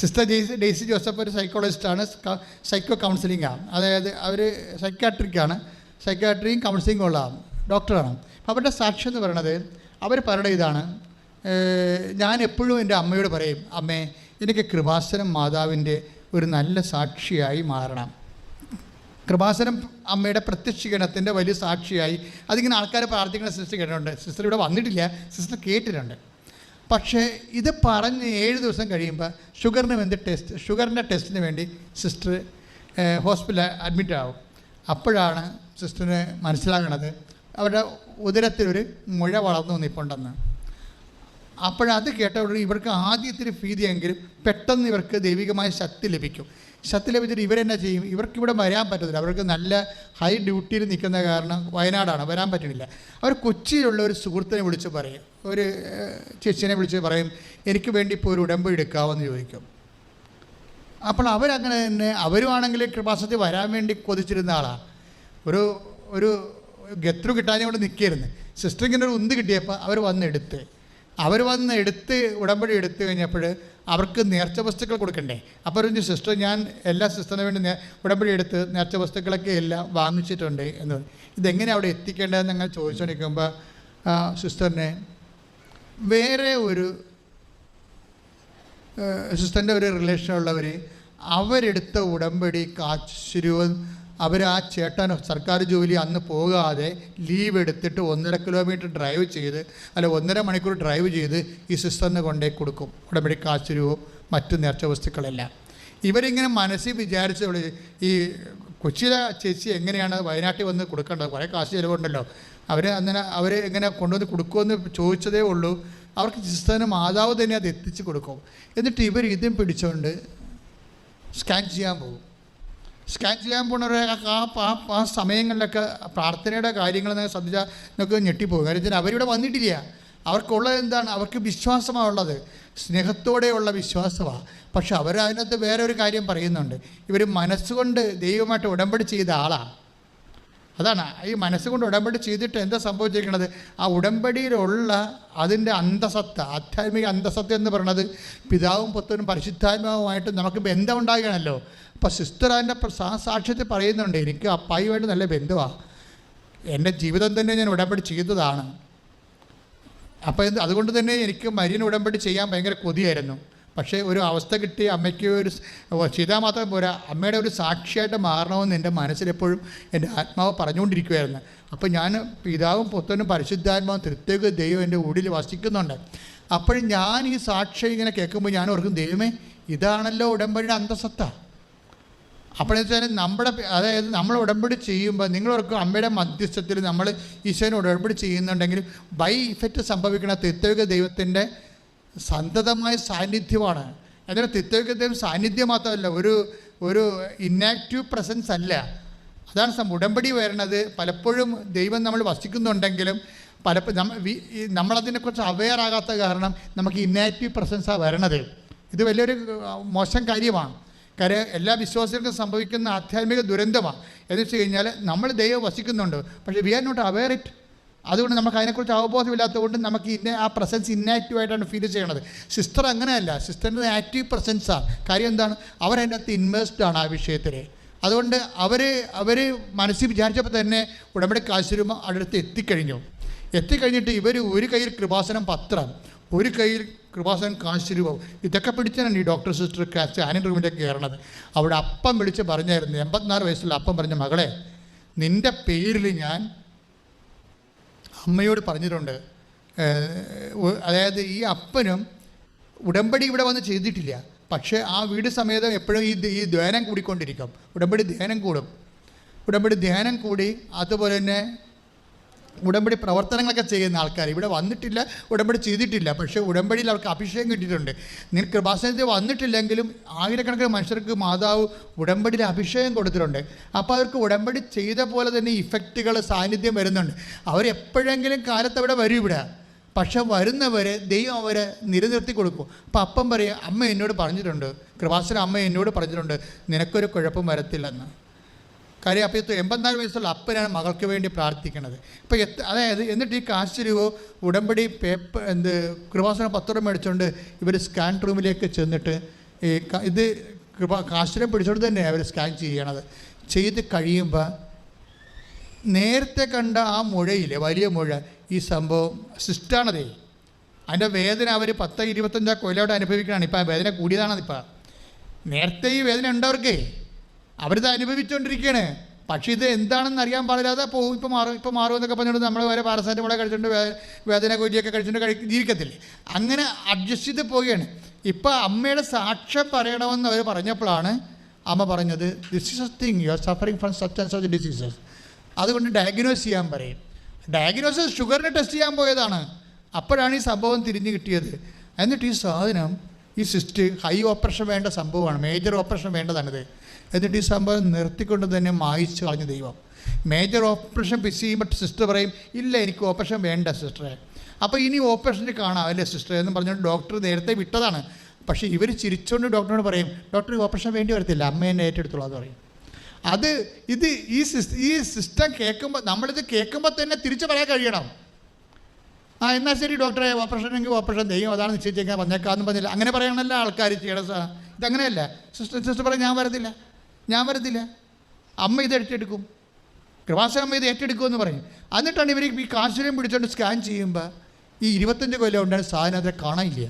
Sister Daisy Joseph ഒരു സൈക്കോളജിസ്റ്റാണ് psycho counselling ആണ്. അതായത് അവർ സൈക്കാട്രിക്കാണ് സൈക്കാട്രിയും കൗൺസിലിംഗും ഉള്ള ഡോക്ടറാണ് അപ്പോൾ അവരുടെ സാക്ഷ്യം എന്ന് പറയണത് അവർ പറയുടെ ഇതാണ്. ഞാൻ എപ്പോഴും എന്റെ അമ്മയോട് പറയും അമ്മേ എനിക്ക് കൃപാസനം മാതാവിന്റെ ഒരു നല്ല സാക്ഷിയായി മാറണം. കൃപാസനം അമ്മയുടെ പ്രത്യക്ഷീകരണത്തിന്റെ വലിയ സാക്ഷിയായി. അതിങ്ങനെ ആൾക്കാർ പ്രാർത്ഥിക്കുന്ന സിസ്റ്റർ കേട്ടിട്ടുണ്ട്. സിസ്റ്റർ ഇവിടെ വന്നിട്ടില്ല. സിസ്റ്റർ കേട്ടിട്ടുണ്ട്. പക്ഷേ ഇത് പറഞ്ഞ് ഏഴ് ദിവസം കഴിയുമ്പോൾ ഷുഗറിന് വേണ്ടി ടെസ്റ്റ് ഷുഗറിന്റെ ടെസ്റ്റിന് വേണ്ടി സിസ്റ്റർ ഹോസ്പിറ്റലിൽ അഡ്മിറ്റ് ആവും. അപ്പോഴാണ് സിസ്റ്ററിന് മനസ്സിലാകണത് അവരുടെ ഉദരത്തിലൊരു മുഴ വളർന്നു നിൽപ്പുണ്ടെന്ന് അപ്പോഴത് ഉടനെ ഇവർക്ക് ആദ്യത്തിന് ഭീതിയെങ്കിലും പെട്ടെന്ന് ഇവർക്ക് ദൈവികമായ ശക്തി ലഭിക്കും. ശക്തി ലഭിച്ചിട്ട് ഇവരെന്നാ ചെയ്യും? ഇവർക്ക് ഇവിടെ വരാൻ പറ്റത്തില്ല. അവർക്ക് നല്ല ഹൈ ഡ്യൂട്ടിയിൽ നിൽക്കുന്ന കാരണം വയനാടാണ്. വരാൻ പറ്റുന്നില്ല. അവർ കൊച്ചിയിലുള്ള ഒരു സുഹൃത്തിനെ വിളിച്ച് പറയും. ഒരു ചേച്ചിനെ വിളിച്ച് പറയും എനിക്ക് വേണ്ടി ഇപ്പോൾ ഒരു ഉടമ്പ് എടുക്കാമെന്ന് ചോദിക്കും. അപ്പോൾ അവരങ്ങനെ തന്നെ അവരുമാണെങ്കിൽ കൃപാസത്തിൽ വരാൻ വേണ്ടി കൊതിച്ചിരുന്ന ആളാണ് ഒരു ഒരു ഗത്രു കിട്ടാനും കൂടെ നിൽക്കരുന്ന് സിസ്റ്റർ ഇങ്ങനെ ഒരു ഉന്ത് കിട്ടിയപ്പോൾ അവർ വന്ന് എടുത്ത്. അവർ വന്ന് എടുത്ത് ഉടമ്പടി എടുത്തു കഴിഞ്ഞപ്പോൾ അവർക്ക് നേർച്ച വസ്തുക്കൾ കൊടുക്കണ്ടേ അപ്പോൾ പറഞ്ഞു സിസ്റ്റർ ഞാൻ എല്ലാ സിസ്റ്ററിന് വേണ്ടി ഉടമ്പടി എടുത്ത് നേർച്ച വസ്തുക്കളൊക്കെ എല്ലാം വാങ്ങിച്ചിട്ടുണ്ട് എന്ന്. ഇതെങ്ങനെ അവിടെ എത്തിക്കേണ്ടതെന്ന് ഞങ്ങൾ ചോദിച്ചുകൊണ്ടിരിക്കുമ്പോൾ സിസ്റ്ററിനെ വേറെ ഒരു സിസ്റ്ററിന്റെ ഒരു റിലേഷനുള്ളവർ അവരെടുത്ത ഉടമ്പടി കാശുരുവൻ അവർ ആ ചേട്ടൻ സർക്കാർ ജോലി അന്ന് പോകാതെ ലീവ് എടുത്തിട്ട് ഒന്നര കിലോമീറ്റർ ഡ്രൈവ് ചെയ്ത് അല്ല ഒന്നര മണിക്കൂർ ഡ്രൈവ് ചെയ്ത് ഈ സിസ്റ്ററിന് കൊണ്ടേ കൊടുക്കും. ഉടമ്പടി കാശുരുവും മറ്റു നേർച്ച വസ്തുക്കളെല്ലാം. ഇവരിങ്ങനെ മനസ്സിൽ വിചാരിച്ച ഈ കൊച്ചിയിലെ ചേച്ചി എങ്ങനെയാണ് വയനാട്ടിൽ വന്ന് കൊടുക്കേണ്ടത്? കുറേ കാശ് ചിലവുണ്ടല്ലോ. അവർ അങ്ങനെ അവർ എങ്ങനെ കൊണ്ടുവന്ന് കൊടുക്കുമെന്ന് ചോദിച്ചതേ ഉള്ളൂ. അവർക്ക് സിസ്റ്ററിന് മാതാവ് തന്നെ അത് എത്തിച്ച് കൊടുക്കും. എന്നിട്ട് ഇവർ ഇതും പിടിച്ചുകൊണ്ട് സ്കാൻ ചെയ്യാൻ പോകും. സ്കാൻ ചെയ്യാൻ പോകുന്നവരെ ആ ആ സമയങ്ങളിലൊക്കെ പ്രാർത്ഥനയുടെ കാര്യങ്ങൾ നിങ്ങൾ ശ്രദ്ധിച്ചാൽ നിങ്ങൾക്ക് ഞെട്ടിപ്പോകും. കാര്യം വെച്ചാൽ അവരിവിടെ വന്നിട്ടില്ല. അവർക്കുള്ളത് എന്താണ്? അവർക്ക് വിശ്വാസമാണ് ഉള്ളത്. സ്നേഹത്തോടെയുള്ള വിശ്വാസമാണ് പക്ഷെ അതിനകത്ത് വേറെ ഒരു കാര്യം പറയുന്നുണ്ട്. ഇവർ മനസ്സുകൊണ്ട് ദൈവമായിട്ട് ഉടമ്പടി ചെയ്ത ആളാണ് അതാണ്. ഈ മനസ്സുകൊണ്ട് ഉടമ്പടി ചെയ്തിട്ട് എന്താ സംഭവിച്ചിരിക്കുന്നത് ആ ഉടമ്പടിയിലുള്ള അതിന്റെ അന്തസത്ത ആധ്യാത്മിക അന്തസത്ത എന്ന് പറയുന്നത് പിതാവും പുത്രനും പരിശുദ്ധാത്മാവുമായിട്ട് നമുക്ക് ബന്ധം ഉണ്ടാകണമല്ലോ അപ്പോൾ സിസ്റ്റർ അതിന്റെ സാക്ഷ്യത്തിൽ പറയുന്നുണ്ട് എനിക്ക് അപ്പായുമായിട്ട് നല്ല ബന്ധുവാണ് എന്റെ ജീവിതം തന്നെ ഞാൻ ഉടമ്പടി ചെയ്തതാണ്. അപ്പോൾ അതുകൊണ്ട് തന്നെ എനിക്ക് മരിയൻ ഉടമ്പടി ചെയ്യാൻ ഭയങ്കര കൊതിയായിരുന്നു. പക്ഷേ ഒരു അവസ്ഥ കിട്ടി അമ്മയ്ക്ക് ഒരു ചെയ്താൽ മാത്രം പോരാ. അമ്മയുടെ ഒരു സാക്ഷിയായിട്ട് മാറണമെന്ന് എന്റെ മനസ്സിലെപ്പോഴും എന്റെ ആത്മാവ് പറഞ്ഞുകൊണ്ടിരിക്കുമായിരുന്നു അപ്പോൾ ഞാൻ പിതാവും പുത്രനും പരിശുദ്ധാത്മാവും തൃത്യേക ദൈവം എന്റെ ഉള്ളിൽ വസിക്കുന്നുണ്ട്. അപ്പോൾ ഞാൻ ഈ സാക്ഷി ഇങ്ങനെ കേൾക്കുമ്പോൾ ഞാൻ ഓർക്കും ദൈവമേ ഇതാണല്ലോ ഉടമ്പടിയുടെ അന്തസത്ത. അപ്പോഴെന്ന് നമ്മുടെ അതായത് നമ്മൾ ഉടമ്പടി ചെയ്യുമ്പോൾ നിങ്ങളോർക്കും അമ്മയുടെ മധ്യസ്ഥത്തിൽ നമ്മൾ ഈശോനെ ഉടമ്പടി ചെയ്യുന്നുണ്ടെങ്കിൽ ബൈ ഇഫക്റ്റ് സംഭവിക്കുന്ന തിത്വിക ദൈവത്തിന്റെ സന്തതമായ സാന്നിധ്യമാണ്. അതിന് തിത്വിക ദൈവം സാന്നിധ്യം മാത്രമല്ല ഒരു ഒരു ഇന്നാക്റ്റീവ് പ്രസൻസ് അല്ല. അതാണ് സം ഉടമ്പടി വരണത്. പലപ്പോഴും ദൈവം നമ്മൾ വസിക്കുന്നുണ്ടെങ്കിലും പലപ്പോഴും നമ്മളതിനെക്കുറിച്ച് അവെയർ ആകാത്ത കാരണം നമുക്ക് ഇന്നാക്റ്റീവ് പ്രസൻസാണ് വരണത്. ഇത് വലിയൊരു മോശം കാര്യമാണ്. കാര്യം എല്ലാ വിശ്വാസികൾക്കും സംഭവിക്കുന്ന ആധ്യാത്മിക ദുരന്തമാണ് എന്ന് വെച്ച് കഴിഞ്ഞാൽ നമ്മൾ ദൈവം വസിക്കുന്നുണ്ട്. പക്ഷേ we are not aware it അതുകൊണ്ട് നമുക്ക് അതിനെക്കുറിച്ച് അവബോധമില്ലാത്തതുകൊണ്ട് നമുക്ക് ഇന്ന ആ പ്രസൻസ് ഇന്നാക്റ്റീവായിട്ടാണ് ഫീൽ ചെയ്യണത്. സിസ്റ്റർ അങ്ങനെയല്ല. സിസ്റ്ററിന്റെ ആക്റ്റീവ് പ്രസൻസാണ് കാര്യം എന്താണ്? അവരതിന്റെ അകത്ത് ഇൻവെസ്റ്റ് ആണ് ആ വിഷയത്തിൽ അതുകൊണ്ട് അവർ അവർ മനസ്സിൽ വിചാരിച്ചപ്പോൾ തന്നെ ഉടമ്പടി കാശുരുമ അടുത്ത് എത്തിക്കഴിഞ്ഞു. എത്തിക്കഴിഞ്ഞിട്ട് ഇവർ ഒരു കയ്യിൽ കൃപാസനം പത്രം ഒരു കയ്യിൽ കൃപാസനം കാശുരൂപം ഇതൊക്കെ പിടിച്ചാണ് ഈ ഡോക്ടർ സിസ്റ്റർ സ്കാനിങ് റൂമിലേക്ക് കയറണത്. അവിടെ അപ്പം വിളിച്ച് പറഞ്ഞായിരുന്നു എൺപത്തിനാല് വയസ്സുള്ള അപ്പം പറഞ്ഞ മകളെ നിന്റെ പേരിൽ ഞാൻ അമ്മയോട് പറഞ്ഞിട്ടുണ്ട്. അതായത് ഈ അപ്പനും ഉടമ്പടി ഇവിടെ വന്ന് ചെയ്തിട്ടില്ല. പക്ഷേ ആ വീട് സമേതം എപ്പോഴും ഈ ഈ ധ്യാനം കൂടിക്കൊണ്ടിരിക്കും. ഉടമ്പടി ധ്യാനം കൂടും. ഉടമ്പടി ധ്യാനം കൂടി അതുപോലെ തന്നെ ഉടമ്പടി പ്രവർത്തനങ്ങളൊക്കെ ചെയ്യുന്ന ആൾക്കാർ. ഇവിടെ വന്നിട്ടില്ല ഉടമ്പടി ചെയ്തിട്ടില്ല. പക്ഷേ ഉടമ്പടിയിൽ അവർക്ക് അഭിഷേകം കിട്ടിയിട്ടുണ്ട്. നിങ്ങൾ കൃപാസനത്തിൽ വന്നിട്ടില്ലെങ്കിലും ആയിരക്കണക്കിന് മനുഷ്യർക്ക് മാതാവ് ഉടമ്പടിയിൽ അഭിഷേകം കൊടുത്തിട്ടുണ്ട്. അപ്പോൾ അവർക്ക് ഉടമ്പടി ചെയ്ത പോലെ തന്നെ ഇഫക്റ്റുകൾ സാന്നിധ്യം വരുന്നുണ്ട്. അവർ എപ്പോഴെങ്കിലും കാലത്ത് അവിടെ വരും ഇവിടെ. പക്ഷെ വരുന്നവരെ ദൈവം അവരെ നിലനിർത്തി കൊടുക്കും. അപ്പം അപ്പം പറയും അമ്മ എന്നോട് പറഞ്ഞിട്ടുണ്ട്. കൃപാസന അമ്മ എന്നോട് പറഞ്ഞിട്ടുണ്ട്. നിനക്കൊരു കുഴപ്പം വരത്തില്ലെന്ന്. കാര്യം അപ്പോൾ ഇത് എൺപത്തിനാല് വയസ്സുള്ള അപ്പനാണ് മകൾക്ക് വേണ്ടി പ്രാർത്ഥിക്കുന്നത്. അപ്പോൾ എത്ര അതായത് എന്നിട്ട് ഈ കാശ് രൂപ ഉടമ്പടി പേപ്പർ എന്ത് കൃപാസനം പത്രം മേടിച്ചുകൊണ്ട് ഇവർ സ്കാൻ റൂമിലേക്ക് ചെന്നിട്ട് ഈ ഇത് കൃപ കാശിനെ പിടിച്ചോണ്ട് തന്നെ അവർ സ്കാൻ ചെയ്യണത്. ചെയ്ത് കഴിയുമ്പോൾ നേരത്തെ കണ്ട ആ മുഴയില്ലേ വലിയ മുഴ ഈ സംഭവം സിസ്റ്റാണതേ. അതിന്റെ വേദന അവർ പത്ത് ഇരുപത്തഞ്ചാ കൊല്ലമായിട്ട് അനുഭവിക്കുകയാണ് ഇപ്പം ആ വേദന കൂടിയതാണ് ഇപ്പം നേരത്തെ ഈ വേദന ഉണ്ടവർക്കേ. അവരിത് അനുഭവിച്ചുകൊണ്ടിരിക്കുകയാണ് പക്ഷെ ഇത് എന്താണെന്ന് അറിയാൻ പാടില്ലാതെ പോകും ഇപ്പോൾ മാറും ഇപ്പോൾ മാറും എന്നൊക്കെ പറഞ്ഞുകൊണ്ട് നമ്മൾ വരെ പാരസാറ്റമോളെ കഴിച്ചിട്ടുണ്ട് വേദന കൂലിയൊക്കെ കഴിച്ചിട്ട് കഴി ജീവിക്കത്തില്ലേ? അങ്ങനെ അഡ്ജസ്റ്റ് ചെയ്ത് പോവുകയാണ്. ഇപ്പോൾ അമ്മയുടെ സാക്ഷ്യം പറയണമെന്ന് അവർ പറഞ്ഞപ്പോഴാണ് അമ്മ പറഞ്ഞത് this is a thing you are suffering from such and such diseases അതുകൊണ്ട് ഡയഗ്നോസ് ചെയ്യാൻ പറയും. ഡയഗ്നോസിസ് ഷുഗറിനെ ടെസ്റ്റ് ചെയ്യാൻ പോയതാണ്. അപ്പോഴാണ് ഈ സംഭവം തിരിഞ്ഞു കിട്ടിയത്. എന്നിട്ട് ഈ സാധനം ഈ സിസ്റ്റ് ഹൈ ഓപ്പറേഷൻ വേണ്ട സംഭവമാണ്. മേജർ ഓപ്പറേഷൻ വേണ്ടതാണിത്. എന്നിട്ട് ഈ സംഭവം നിർത്തിക്കൊണ്ട് തന്നെ മായിച്ചു കളഞ്ഞു ദൈവം. മേജർ ഓപ്പറേഷൻ പിസ് ചെയ്യുമ്പോൾ സിസ്റ്റർ പറയും ഇല്ല എനിക്ക് ഓപ്പറേഷൻ വേണ്ട സിസ്റ്ററെ അപ്പോൾ ഇനി ഓപ്പറേഷന് കാണാം. അല്ലേ സിസ്റ്റർ എന്ന് പറഞ്ഞുകൊണ്ട് ഡോക്ടർ നേരത്തെ വിട്ടതാണ്. പക്ഷേ ഇവർ ചിരിച്ചുകൊണ്ട് ഡോക്ടറോട് പറയും ഡോക്ടർ ഓപ്പറേഷൻ വേണ്ടി വരത്തില്ല. അമ്മേനെ ഏറ്റെടുത്തോളാം എന്ന് പറയും. അത് ഇത് ഈ സിസ് ഈ സിസ്റ്റം കേൾക്കുമ്പോൾ നമ്മളിത് കേൾക്കുമ്പോൾ തന്നെ തിരിച്ചു പറയാൻ കഴിയണം. ആ എന്നാൽ ശരി ഡോക്ടറെ ഓപ്പറേഷൻ എങ്കിൽ ഓപ്പറേഷൻ ചെയ്യും അതാണ് നിശ്ചയിച്ചേക്കാൻ പറഞ്ഞേക്കാന്ന് പറഞ്ഞില്ല. അങ്ങനെ പറയണമല്ല ആൾക്കാർ ചെയ്യണ സാ- ഇതങ്ങനെയല്ല. സിസ്റ്റർ സിസ്റ്റർ പറയും ഞാൻ വരത്തില്ല. ഞാൻ വരത്തില്ല. അമ്മ ഇത് ഏറ്റെടുക്കും. കൃപാസന അമ്മ ഇത് ഏറ്റെടുക്കുമെന്ന് പറയും. എന്നിട്ടാണ് ഇവർ ഈ കാശിനെയും പിടിച്ചുകൊണ്ട് സ്കാൻ ചെയ്യുമ്പോൾ ഈ ഇരുപത്തഞ്ച് കൊല്ലം ഉണ്ടായ സാധനം അതിനെ കാണാനില്ല.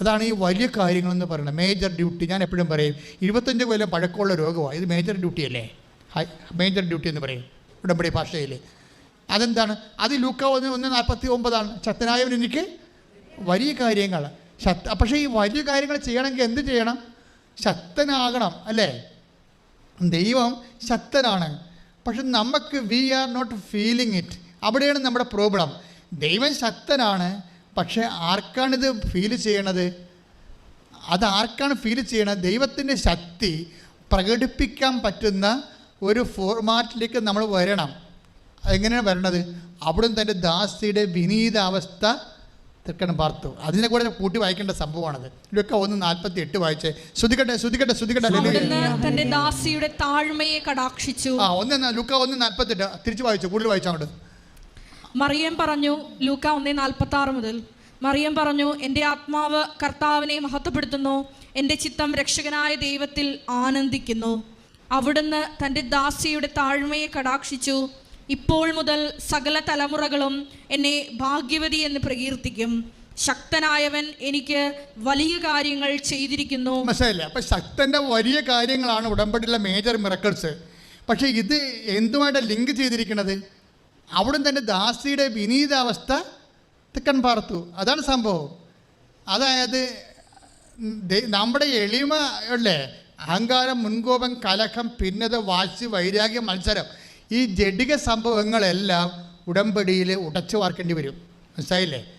അതാണ് ഈ വലിയ കാര്യങ്ങളെന്ന് പറയുന്നത്. മേജർ ഡ്യൂട്ടി ഞാൻ എപ്പോഴും പറയും ഇരുപത്തഞ്ച് കൊല്ലം പഴക്കമുള്ള രോഗമാണ് ഇത് മേജർ ഡ്യൂട്ടി അല്ലേ? മേജർ ഡ്യൂട്ടി എന്ന് പറയും ഉടമ്പടി ഭാഷയിൽ അതെന്താണ്? അത് ലൂക്ക ഒന്ന് ഒന്ന് നാൽപ്പത്തി ഒമ്പതാണ് ശക്തനായവൻ എനിക്ക് വലിയ കാര്യങ്ങൾ ശക്ത പക്ഷേ ഈ വലിയ കാര്യങ്ങൾ ചെയ്യണമെങ്കിൽ എന്ത് ചെയ്യണം? ശക്തനാകണം അല്ലേ? ദൈവം ശക്തനാണ്. പക്ഷെ നമുക്ക് we are not feeling it അവിടെയാണ് നമ്മുടെ പ്രോബ്ലം ദൈവം ശക്തനാണ് പക്ഷേ ആർക്കാണിത് ഫീൽ ചെയ്യണത്? അത് ആർക്കാണ് ഫീൽ ചെയ്യണത്? ദൈവത്തിന്റെ ശക്തി പ്രകടിപ്പിക്കാൻ പറ്റുന്ന ഒരു ഫോർമാറ്റിലേക്ക് നമ്മൾ വരണം. എങ്ങനെയാണ് വരണത്? അവിടുന്ന് തന്റെ ദാസിയുടെ വിനീതാവസ്ഥ തൃക്കണം പാർത്തു. അതിനെ കൂടെ കൂട്ടി വായിക്കേണ്ട സംഭവമാണത്. ഇതൊക്കെ ഒന്ന് നാൽപ്പത്തി എട്ട് വായിച്ചേ ശ്രുതിക്കട്ടെ ശ്രുതിക്കട്ടെ ശ്രുതിക്കട്ടെ തന്റെ ദാസിയുടെ താഴ്മയെ കടാക്ഷിച്ചു. ആ ഒന്ന് ലുക്ക ഒന്ന് നാൽപ്പത്തി എട്ട് തിരിച്ചു വായിച്ചു കൂടുതൽ വായിച്ചോണ്ട് മറിയം പറഞ്ഞു ലൂക്ക ഒന്നേ നാൽപ്പത്തി ആറ് മുതൽ. മറിയം പറഞ്ഞു എന്റെ ആത്മാവ് കർത്താവിനെ മഹത്വപ്പെടുത്തുന്നു. എന്റെ ചിത്തം രക്ഷകനായ ദൈവത്തിൽ ആനന്ദിക്കുന്നു. അവിടുന്ന് തന്റെ ദാസിയുടെ താഴ്മയെ കടാക്ഷിച്ചു. ഇപ്പോൾ മുതൽ സകല തലമുറകളും എന്നെ ഭാഗ്യവതി എന്ന് പ്രകീർത്തിക്കും. ശക്തനായവൻ എനിക്ക് വലിയ കാര്യങ്ങൾ ചെയ്തിരിക്കുന്നു. മനസ്സിലായില്ല? അപ്പൊ ശക്തന്റെ വലിയ കാര്യങ്ങളാണ് ഉടമ്പടിയിലെ മേജർ മിറക്കിൾസ് പക്ഷേ ഇത് എന്തുമായിട്ട് ലിങ്ക് ചെയ്തിരിക്കുന്നത് അവിടെ തന്നെ ദാസിയുടെ വിനീതാവസ്ഥ തെക്കൻ പാർത്തു. അതാണ് സംഭവം. അതായത് നമ്മുടെ എളിമ അല്ലേ? അഹങ്കാരം മുൻകോപം കലഹം പിന്നത വാശി വൈരാഗ്യം മത്സരം. ഈ ജഡിക സംഭവങ്ങളെല്ലാം ഉടമ്പടിയിൽ ഉടച്ചു വാർക്കേണ്ടി വരും. മനസ്സിലായില്ലേ?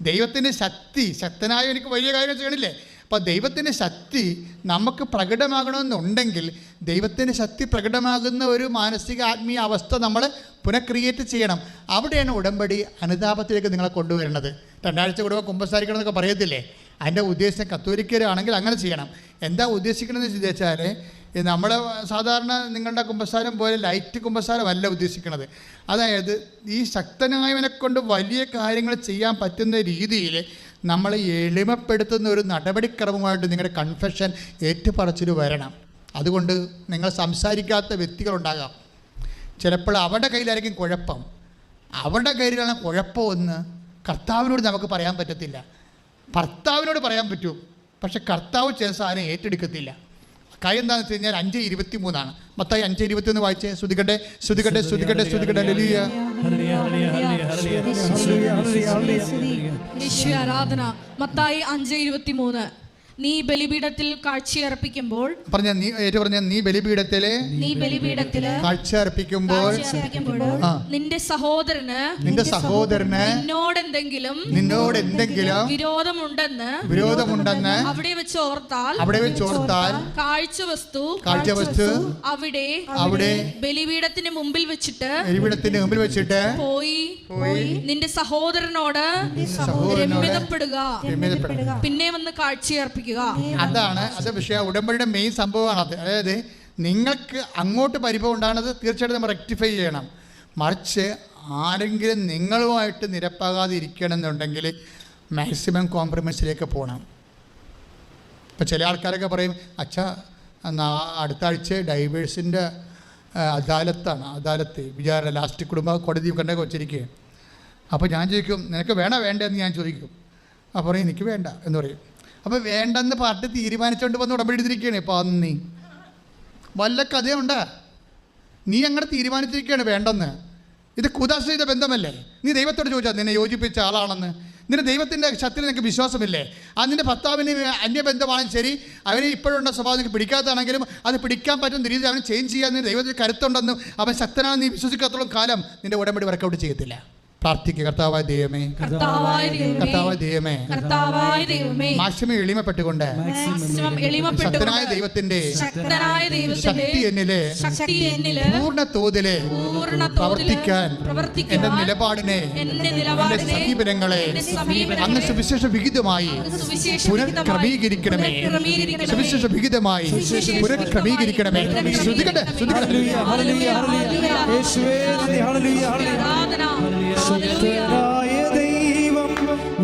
ദൈവത്തിന്റെ ശക്തി ശക്തനായ എനിക്ക് വലിയ കാര്യം ചെയ്യണില്ലേ? അപ്പോൾ ദൈവത്തിന്റെ ശക്തി നമുക്ക് പ്രകടമാകണമെന്നുണ്ടെങ്കിൽ ദൈവത്തിന്റെ ശക്തി പ്രകടമാകുന്ന ഒരു മാനസിക ആത്മീയ അവസ്ഥ നമ്മൾ പുനഃക്രിയേറ്റ് ചെയ്യണം. അവിടെയാണ് ഉടമ്പടി അനുതാപത്തിലേക്ക് നിങ്ങളെ കൊണ്ടുവരുന്നത്. രണ്ടാഴ്ച കൂടുമ്പോൾ കുമ്പസാരിക്കണം എന്നൊക്കെ പറയത്തില്ലേ? അതിന്റെ ഉദ്ദേശം കത്തോലിക്കരാണെങ്കിൽ അങ്ങനെ ചെയ്യണം. എന്താ ഉദ്ദേശിക്കണമെന്ന് വെച്ചാൽ നമ്മൾ സാധാരണ നിങ്ങളുടെ കുമ്പസാരം പോലെ ലൈറ്റ് കുമ്പസാരമല്ല ഉദ്ദേശിക്കുന്നത് അതായത് ഈ ശക്തനായവനെ കൊണ്ട് വലിയ കാര്യങ്ങൾ ചെയ്യാൻ പറ്റുന്ന രീതിയിൽ നമ്മളെ എളിമപ്പെടുത്തുന്ന ഒരു നടപടിക്രമമായിട്ട് നിങ്ങളുടെ കൺഫെഷൻ ഏറ്റുപറച്ചിൽ വരണം. അതുകൊണ്ട് നിങ്ങൾ സംസാരിക്കാത്ത വ്യക്തികളുണ്ടാകാം ചിലപ്പോൾ അവരുടെ കയ്യിലായിരിക്കും കുഴപ്പം. അവരുടെ കയ്യിലാണ് കുഴപ്പമെന്ന് കർത്താവിനോട് നമുക്ക് പറയാൻ പറ്റത്തില്ല. ഭർത്താവിനോട് പറയാൻ പറ്റും. പക്ഷെ കർത്താവ് ചില സാധനം ഏറ്റെടുക്കത്തില്ല. കാര്യം എന്താണെന്ന് വെച്ച് കഴിഞ്ഞാൽ അഞ്ച് ഇരുപത്തി മൂന്നാണ് മത്തായി അഞ്ച് ഇരുപത്തി ഒന്ന് വായിച്ചേ ശ്രുതിക്കട്ടെ ശ്രുതിക്കട്ടെ ശ്രുതിക്കട്ടെ ശ്രുതിക്കട്ടെ ലലിയ ആരാധന മത്തായി അഞ്ച് ഇരുപത്തി മൂന്ന് നീ ബലിപീഠത്തിൽ കാഴ്ചയർപ്പിക്കുമ്പോൾ പറഞ്ഞ നീ ഏറ്റു പറഞ്ഞ നീ ബലിപീഠത്തിലെ നീ ബലിപീഠത്തിൽ കാഴ്ച അർപ്പിക്കുമ്പോൾ കാഴ്ചയർപ്പിക്കുമ്പോൾ. നിന്റെ സഹോദരന് നിന്റെ സഹോദരന് നിന്നോടെന്തെങ്കിലും നിന്നോട് എന്തെങ്കിലും വിരോധമുണ്ടെന്ന് വിരോധമുണ്ടെന്ന് അവിടെ വെച്ച് ഓർത്താൽ അവിടെ വെച്ച് ഓർത്താൽ കാഴ്ച വസ്തു കാഴ്ച വസ്തു അവിടെ അവിടെ ബലിപീഠത്തിന് മുമ്പിൽ വെച്ചിട്ട് ബലിപീഠത്തിന്റെ മുമ്പിൽ വെച്ചിട്ട് പോയി പോയി നിന്റെ സഹോദരനോട് രമ്യതപ്പെടുക. പിന്നെ വന്ന് കാഴ്ചയർപ്പിക്കുക അതാണ് അത് വിഷയം. ഉടമ്പടിയുടെ മെയിൻ സംഭവമാണ് അതായത് നിങ്ങൾക്ക് അങ്ങോട്ട് പരിഭവം ഉണ്ടാകുന്നത് തീർച്ചയായിട്ടും നമ്മൾ റെക്ടിഫൈ ചെയ്യണം. മറിച്ച് ആരെങ്കിലും നിങ്ങളുമായിട്ട് നിരപ്പാകാതെ ഇരിക്കണമെന്നുണ്ടെങ്കിൽ മാക്സിമം കോംപ്രമൈസിലേക്ക് പോകണം. ഇപ്പം ചില ആൾക്കാരൊക്കെ പറയും അച്ഛാ അടുത്ത ആഴ്ച ഡൈവേഴ്സിന്റെ അദാലത്താണ്. അദാലത്ത് വിചാര ലാസ്റ്റ് കുടുംബ കോടതി കണ്ടൊക്കെ വെച്ചിരിക്കുകയാണ്. അപ്പോൾ ഞാൻ ചോദിക്കും നിനക്ക് വേണോ വേണ്ടെന്ന് ഞാൻ ചോദിക്കും. അപ്പോൾ പറയും എനിക്ക് വേണ്ട. എന്ന് പറയും. അപ്പോൾ വേണ്ടെന്ന് പാർട്ടി തീരുമാനിച്ചുകൊണ്ട് വന്ന് ഉടമ്പടി എടുത്തിരിക്കുകയാണ് ഇപ്പോൾ അന്നീ. വല്ല കഥയുണ്ടാ? നീ അങ്ങനെ തീരുമാനിച്ചിരിക്കുകയാണ് വേണ്ടെന്ന്. ഇത് കുദാശ്രിത ബന്ധമല്ലേ? നീ ദൈവത്തോട് ചോദിച്ചാൽ നിന്നെ യോജിപ്പിച്ച ആളാണെന്ന്. നിന്റെ ദൈവത്തിന്റെ ശക്തിയിൽ നിനക്ക് വിശ്വാസമില്ലേ? ആ നിന്റെ ഭർത്താവിന് അന്യബന്ധമാണെങ്കിലും ശരി അവനെ ഇപ്പോഴുള്ള സ്വഭാവം നിനക്ക് പിടിക്കാത്തതാണെങ്കിലും അത് പിടിക്കാൻ പറ്റുന്ന രീതിയിൽ അവനെ ചേഞ്ച് ചെയ്യാൻ നിന്റെ ദൈവത്തിന് കരുത്തുണ്ടെന്നും അവൻ ശക്തനാണെന്ന് നീ വിശ്വസിക്കാത്തോളം കാലം നിന്റെ ഉടമ്പടി വർക്കൗട്ട് ചെയ്യത്തില്ല. പ്രാർത്ഥിക്കുക. കർത്താവായ ദൈവമേ. കർത്താവായ ദൈവമേ. കർത്താവായ ദൈവമേ. കർത്താവായ ദൈവമേ. മാക്സിമം എളിമപ്പെട്ടുകൊണ്ട് മാക്സിമം എളിമപ്പെട്ടുകൊണ്ട് ശക്തനായ ദൈവത്തിന്റെ ശക്തനായ ദൈവത്തിന്റെ ശക്തി എന്നിലെ ശക്തി എന്നിൽ പൂർണ തോതിലെ പ്രവർത്തിക്കാൻ എന്റെ നിലപാടിനെ എന്റെ സമീപനങ്ങളെ അന്ന് സുവിശേഷ വിഹിതമായി പുനഃക്രമീകരിക്കണമേ. സുവിശേഷ വിഹിതമായി പുനഃക്രമീകരിക്കണമേ. ശ്രുതികട്ടെ ശ്രുതികട്ടെ ശക്തനായ ദൈവം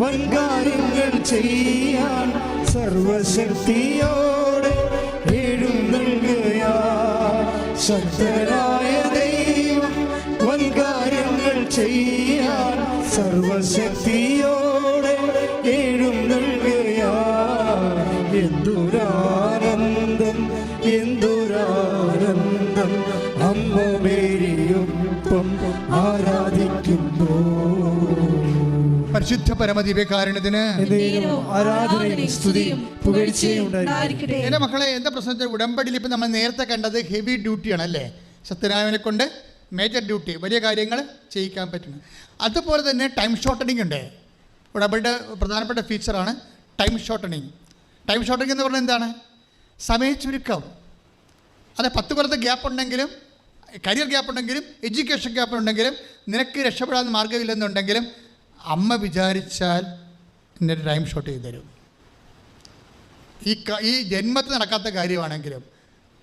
വൻകാര്യങ്ങൾ ചെയ്യാൻ സർവശക്തിയോടെ എഴുന്നള്ളുകയാ ശക്തനായ ദൈവം വൻകാര്യങ്ങൾ ചെയ്യാൻ സർവശക്തിയോടെ ആരാധിക്കുന്നു. പരിശുദ്ധ പരമദിവ്യകാരണത്തിന് ഉണ്ടായിരിക്കട്ടെ. മക്കളെ എന്താ പ്രശ്നത്തിൽ ഉടമ്പടിയിൽ ഇപ്പം നമ്മൾ നേരത്തെ കണ്ടത് ഹെവി ഡ്യൂട്ടിയാണ് അല്ലേ സത്യനാരായണനെ കൊണ്ട് മേജർ ഡ്യൂട്ടി വലിയ കാര്യങ്ങൾ ചെയ്യിക്കാൻ പറ്റുന്നു. അതുപോലെ തന്നെ ടൈം ഷോർട്ടനിങ് ഉണ്ട്. ഉടമ്പടിയുടെ പ്രധാനപ്പെട്ട ഫീച്ചറാണ് ടൈം ഷോർട്ടനിങ് ടൈം ഷോർട്ടനിങ് എന്ന് പറഞ്ഞാൽ എന്താണ്? സമയ ചുരുക്കം. അതെ പത്ത് കൊല്ലത്തെ ഗ്യാപ്പ് ഉണ്ടെങ്കിലും കരിയർ ഗ്യാപ്പ് ഉണ്ടെങ്കിലും എഡ്യൂക്കേഷൻ ഗ്യാപ്പ് ഉണ്ടെങ്കിലും നിനക്ക് രക്ഷപ്പെടാൻ മാർഗമില്ലെന്നുണ്ടെങ്കിലും അമ്മ വിചാരിച്ചാൽ ഒരു ടൈം ഷോട്ട് ചെയ്ത് തരും. ഈ ഈ ജന്മത്തിൽ നടക്കാത്ത കാര്യമാണെങ്കിലും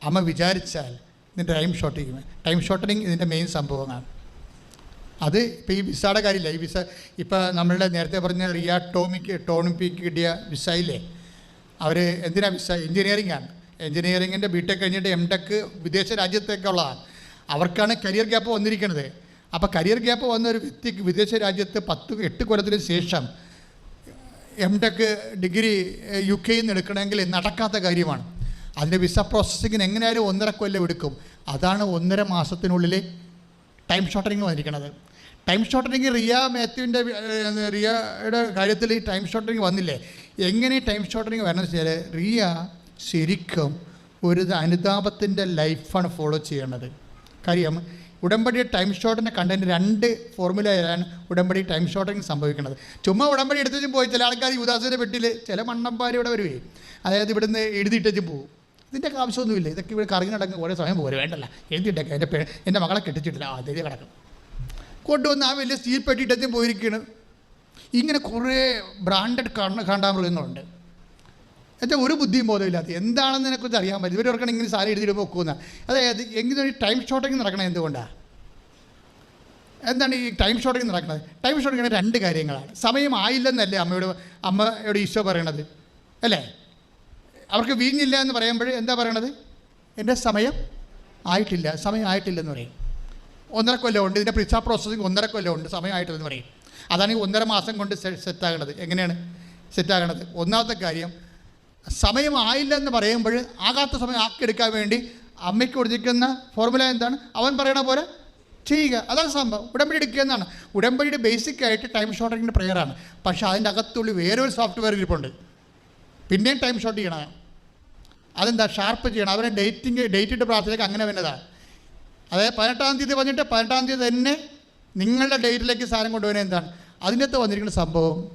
അമ്മ വിചാരിച്ചാൽ ഇതിന്റെ ടൈം ഷോർട്ട് ചെയ്യും. ടൈം ഷോർട്ടനിങ് ഇതിന്റെ മെയിൻ സംഭവമാണ് അത് ഇപ്പോൾ ഈ വിസയുടെ കാര്യമില്ല? ഈ വിസ ഇപ്പോൾ നമ്മളുടെ നേരത്തെ പറഞ്ഞ റിയ ടോമിക്ക് ടോണിപ്പിക്ക് കിട്ടിയ വിസയില്ലേ? അവർ എന്തിനാ വിസ? എഞ്ചിനീയറിംഗ് ആണ്. എഞ്ചിനീയറിങ്ങിന്റെ ബി ടെക് കഴിഞ്ഞിട്ട് എം ടെക് വിദേശ രാജ്യത്തേക്കുള്ളതാണ്. അവർക്കാണ് കരിയർ ഗ്യാപ്പ് വന്നിരിക്കുന്നത് അപ്പോൾ കരിയർ ഗ്യാപ്പ് വന്ന ഒരു വ്യക്തിക്ക് വിദേശ രാജ്യത്ത് പത്ത് എട്ട് കൊല്ലത്തിന് ശേഷം എം ടെക് ഡിഗ്രി യു കെയിൽ നിന്ന് എടുക്കണമെങ്കിൽ നടക്കാത്ത കാര്യമാണ്. അതിന്റെ വിസ പ്രോസസ്സിങ്ങിന് എങ്ങനെയായാലും ഒന്നര കൊല്ലം എടുക്കും. അതാണ് ഒന്നര മാസത്തിനുള്ളിൽ ടൈം ഷോർട്ടനിങ് വന്നിരിക്കുന്നത് ടൈം ഷോർട്ടനിങ് റിയ മാത്യുവിന്റെ റിയയുടെ കാര്യത്തിൽ ഈ ടൈം ഷോർട്ടനിങ് വന്നില്ലേ? എങ്ങനെ ടൈം ഷോർട്ടനിങ് വരണമെന്ന് വെച്ചാൽ റിയ ശരിക്കും ഒരു അനുതാപത്തിന്റെ ലൈഫാണ് ഫോളോ ചെയ്യേണ്ടത് കാര്യം ഉടമ്പടി ടൈം ഷോർട്ടിന്റെ കണ്ടതിന് രണ്ട് ഫോർമുലയിലാണ് ഉടമ്പടി ടൈം ഷോർട്ടിങ് സംഭവിക്കുന്നത്. ചുമ്മാ ഉടമ്പടി എടുത്തും പോയി ചില ആൾക്കാർ യുദാസിന്റെ പെട്ടിൽ ചില മണ്ണമ്പാരി ഇവിടെ വരുവേ. അതായത് ഇവിടുന്ന് എഴുതിയിട്ടും പോകും ഇതിന്റെ ആവശ്യമൊന്നുമില്ല. ഇതൊക്കെ ഇവിടെ കറങ്ങി നടക്കുന്ന കുറേ സമയം പോരെ. വേണ്ടല്ല. എഴുതിയിട്ടൊക്കെ. എന്റെ എന്റെ മകളെ കെട്ടിച്ചിട്ടില്ല. ആ അതിൽ കിടക്കും. കൊണ്ടുവന്ന് ആ വലിയ സ്റ്റീൽ പെട്ടിയിട്ടും പോയിരിക്കുകയാണ് ഇങ്ങനെ കുറേ ബ്രാൻഡഡ് കണ്ണ് കാണ്ടാമൃഗങ്ങളുണ്ട്. എന്നുവെച്ചാൽ ഒരു ബുദ്ധിയും ബോധമില്ലാത്ത എന്താണെന്ന് എന്നെക്കുറിച്ച് അറിയാൻ പറ്റും ഇവരൊക്കെ ഇങ്ങനെ സാരി എഴുതിയിട്ട് പോക്കുന്ന അതായത് എങ്ങനെ ഒരു ടൈം ഷോട്ടിങ് നടക്കണത് എന്തുകൊണ്ടാണ് എന്താണ് ഈ ടൈം ഷോട്ടിങ് നടക്കുന്നത് ടൈം ഷോട്ടിങ് രണ്ട് കാര്യങ്ങളാണ്. സമയം ആയില്ലെന്നല്ലേ അമ്മയോട് അമ്മയോട് ഈശോ പറയണത്. അല്ലേ? അവർക്ക് വീഞ്ഞില്ല എന്ന് പറയുമ്പോൾ എന്താ പറയണത്? എന്റെ സമയം ആയിട്ടില്ല സമയം ആയിട്ടില്ലെന്ന് പറയും. ഒന്നര കൊല്ലമുണ്ട് ഇതിന്റെ പ്രിസ പ്രോസസ്സിങ് ഒന്നര കൊല്ലമുണ്ട് സമയമായിട്ടില്ലെന്ന് പറയും. അതാണ് ഈ ഒന്നര മാസം കൊണ്ട് സെറ്റ് സെറ്റാകണത് എങ്ങനെയാണ്? സെറ്റാകണത് ഒന്നാമത്തെ കാര്യം സമയമായില്ലെന്ന് പറയുമ്പോൾ ആകാത്ത സമയം ആക്കിയെടുക്കാൻ വേണ്ടി അമ്മയ്ക്ക് കൊടുത്തിരിക്കുന്ന ഫോർമുല എന്താണ്? അവൻ പറയണ പോലെ ചെയ്യുക. അതാണ് സംഭവം. ഉടമ്പടി എടുക്കുക എന്നാണ്. ഉടമ്പടിയുടെ ബേസിക് ആയിട്ട് ടൈം ഷോർട്ടിങ്ങിന്റെ പ്രയറാണ് പക്ഷേ അതിന്റെ അകത്തുള്ളിൽ വേറൊരു സോഫ്റ്റ്വെയർ ഇരിപ്പുണ്ട്. പിന്നെയും ടൈം ഷോർട്ട് ചെയ്യണം അതെന്താ? ഷാർപ്പ് ചെയ്യണം. അവരെ ഡേറ്റിങ് ഡേറ്റ് ഇട്ട് പ്രാർത്ഥനയ്ക്ക് അങ്ങനെ വന്നതാണ് അതായത് പതിനെട്ടാം തീയതി വന്നിട്ട് പതിനെട്ടാം തീയതി തന്നെ നിങ്ങളുടെ ഡേറ്റിലേക്ക് സാധനം കൊണ്ടുവരുന്നത് എന്താണ്? അതിനകത്ത് വന്നിരിക്കുന്ന സംഭവം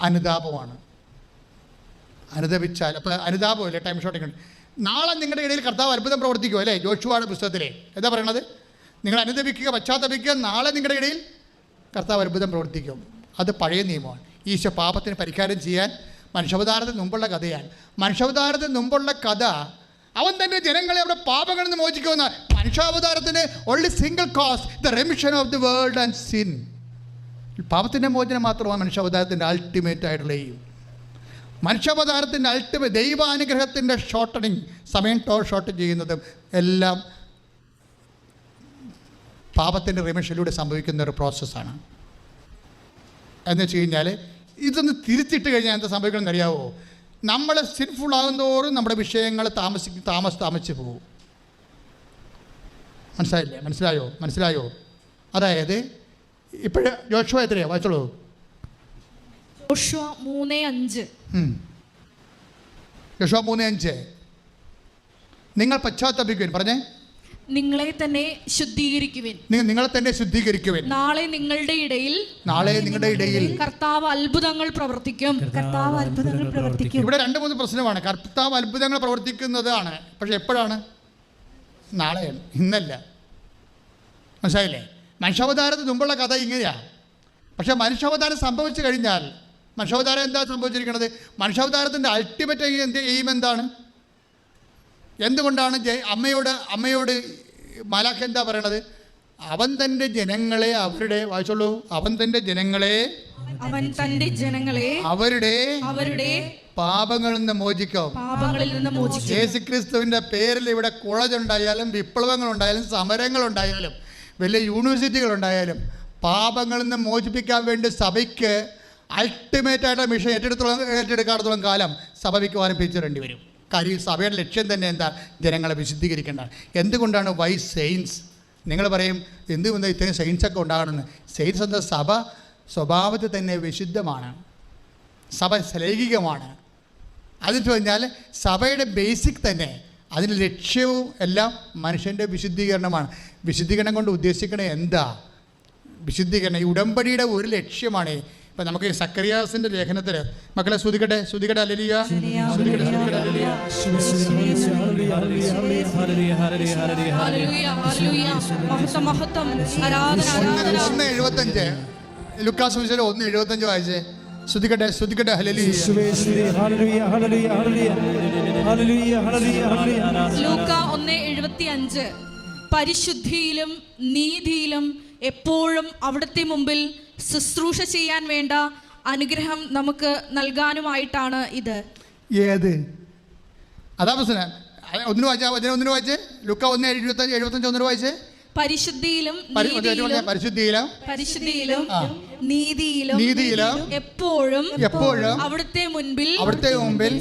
അനുതാപമാണ്. അനുദപിച്ചാൽ. അപ്പോൾ അനുതാപമല്ലേ ടൈം ഷോട്ടിങ് നാളെ നിങ്ങളുടെ ഇടയിൽ കർത്താവ് അത്ഭുതം പ്രവർത്തിക്കും അല്ലേ? ജോഷുവാട് പുസ്തകത്തിലെ. എന്താ പറയണത്? നിങ്ങൾ അനുദപിക്കുക പശ്ചാത്തപിക്കുക നാളെ നിങ്ങളുടെ ഇടയിൽ കർത്താവ് അത്ഭുതം പ്രവർത്തിക്കും. അത് പഴയ നിയമമാണ്. ഈശോ പാപത്തിന് പരിഹാരം ചെയ്യാൻ മനുഷ്യാവതാരത്തിന് മുമ്പുള്ള കഥയാണ്. മനുഷ്യാവതാരത്തിന് മുമ്പുള്ള കഥ അവൻ തന്നെ ജനങ്ങളെ അവിടെ പാപങ്ങളിൽ നിന്ന് മോചിക്കുന്ന മനുഷ്യാവതാരത്തിന് only single cause the remission of the world and sin പാപത്തിന്റെ മോചനം മാത്രമാണ് മനുഷ്യാവതാരത്തിന്റെ അൾട്ടിമേറ്റ് ആയിട്ടുള്ള എയിം മനുഷ്യാവതാരത്തിന്റെ അൾട്ടിമേറ്റ് ദൈവാനുഗ്രഹത്തിന്റെ ഷോർട്ടണിങ് സമയം ടോ ഷോർട്ട് ചെയ്യുന്നതും എല്ലാം പാപത്തിന്റെ റിമിഷനിലൂടെ സംഭവിക്കുന്ന ഒരു പ്രോസസ്സാണ് എന്ന് വെച്ച് കഴിഞ്ഞാൽ ഇതൊന്ന് തിരിച്ചിട്ട് കഴിഞ്ഞാൽ എന്താ സംഭവിക്കണമെന്ന് അറിയാവോ? നമ്മൾ സിൻഫുൾ ആകുന്നതോറും നമ്മുടെ വിഷയങ്ങൾ താമസി താമസ താമസിച്ച് പോകും. മനസ്സിലായില്ലേ? മനസ്സിലായോ? മനസ്സിലായോ? അതായത് ഇപ്പോഴേ ജോഷോ എത്രയാണ് വായിച്ചോളൂ. ജോഷുവ മൂന്ന് അഞ്ച്. യശോ മൂന്ന് അഞ്ച്. നിങ്ങൾ പശ്ചാത്തപിക്കുവിൻ. പറഞ്ഞേ. നിങ്ങളെ തന്നെ ശുദ്ധീകരിക്കുവിൻ. നിങ്ങൾ നിങ്ങളെ തന്നെ ശുദ്ധീകരിക്കുവിൻ. നാളെ നിങ്ങളുടെ ഇടയിൽ നാളെ നിങ്ങളുടെ ഇടയിൽ. കർത്താവ് അത്ഭുതങ്ങൾ പ്രവർത്തിക്കും. കർത്താവ് അത്ഭുതങ്ങൾ പ്രവർത്തിക്കും. ഇവിടെ രണ്ട് മൂന്ന് പ്രശ്നമാണ്. കർത്താവ് അത്ഭുതങ്ങൾ പ്രവർത്തിക്കുന്നതാണ്. പക്ഷെ എപ്പോഴാണ്? നാളെയാണ്. ഇന്നല്ല. മനസ്സിലായില്ലേ? മനുഷ്യാവതാരത്തിന് മുമ്പുള്ള കഥ ഇങ്ങനെയാണ് പക്ഷെ മനുഷ്യാവതാരം സംഭവിച്ചു കഴിഞ്ഞാൽ മനുഷ്യാവതാരം എന്താ സംഭവിച്ചിരിക്കുന്നത് മനുഷ്യാവതാരത്തിന്റെ അൾട്ടിമേറ്റ് എന്ത് എയിം എന്താണ്? എന്തുകൊണ്ടാണ് അമ്മയോട് അമ്മയോട് മാലാഖ എന്താ പറയണത്? അവൻ തന്റെ ജനങ്ങളെ അവരുടെ വായിച്ചോളൂ അവൻ തന്റെ ജനങ്ങളെ അവൻ തന്റെ ജനങ്ങളെ അവരുടെ അവരുടെ പാപങ്ങളിൽ നിന്ന് മോചിക്കും. പാപങ്ങളിൽ നിന്ന് മോചിക്കും. യേശുക്രിസ്തുവിന്റെ പേരിൽ ഇവിടെ കോളേജ് ഉണ്ടായാലും വിപ്ലവങ്ങൾ ഉണ്ടായാലും സമരങ്ങൾ ഉണ്ടായാലും വലിയ യൂണിവേഴ്സിറ്റികൾ ഉണ്ടായാലും പാപങ്ങളിൽ നിന്ന് മോചിപ്പിക്കാൻ വേണ്ടി സഭയ്ക്ക് അൾട്ടിമേറ്റ് മിഷൻ ഏറ്റെടുത്തോളം ഏറ്റെടുക്കാത്തോളം കാലം സഭ മിക്കവാറും പിരിച്ചിടേണ്ടി വരും. കാര്യം സഭയുടെ ലക്ഷ്യം തന്നെ എന്താ? ജനങ്ങളെ വിശുദ്ധീകരിക്കേണ്ട എന്തുകൊണ്ടാണ് വൈ സെയിൻസ് നിങ്ങൾ പറയും എന്തുകൊണ്ട് ഇത്രയും സെയിൻസൊക്കെ ഉണ്ടാകണമെന്ന്? സെയിൻസ് എന്ന സഭ സ്വഭാവത്തിൽ തന്നെ വിശുദ്ധമാണ്. സഭ ലൈംഗികമാണ്. അതെന്ന് പറഞ്ഞാൽ സഭയുടെ ബേസിക് തന്നെ അതിന്റെ ലക്ഷ്യവും എല്ലാം മനുഷ്യന്റെ വിശുദ്ധീകരണമാണ്. വിശുദ്ധീകരണം കൊണ്ട് ഉദ്ദേശിക്കണേ എന്താ? വിശുദ്ധീകരണം ഈ ഉടമ്പടിയുടെ ഒരു ലക്ഷ്യമാണ്. ഇപ്പം നമുക്ക് സക്കറിയാസിന്റെ സക്കറിയാസിന്റെ ലേഖനത്തിൽ മക്കളെ. മഹത്വം മഹത്വം ആരാധന ഒന്ന് എഴുപത്തഞ്ച് ലുക്കാസ് ഒന്ന് എഴുപത്തഞ്ച് വായിച്ചേ. ശ്രുതിക്കട്ടെ ശ്രുതിക്കട്ടെ hallelujah hallelujah hallelujah hallelujah. Hallelujah hallelujah hallelujah. ലൂക്ക ഒന്ന് എഴുപത്തി അഞ്ച് പരിശുദ്ധിയിലും നീതിയിലും എപ്പോഴും അവിടുത്തെ മുമ്പിൽ ശുശ്രൂഷ ചെയ്യാൻ വേണ്ട അനുഗ്രഹം നമുക്ക് നൽകാനുമായിട്ടാണ് ഇത്. ഏത്? അതാ പ്രശ്നം. ഒന്നിനു വായിച്ചാ വചനം ഒന്നിന് വായിച്ചേ? ലുക്ക ഒന്ന് എഴുപത്തഞ്ച് എഴുപത്തഞ്ച് ഒന്നിന് വായിച്ചേ? പരിശുദ്ധിയിലും പരിശുദ്ധിയിലും പരിശുദ്ധിയിലും നീതിയിലും നീതിയിലും എപ്പോഴും എപ്പോഴും അവിടുത്തെ മുൻപിൽ അവിടുത്തെ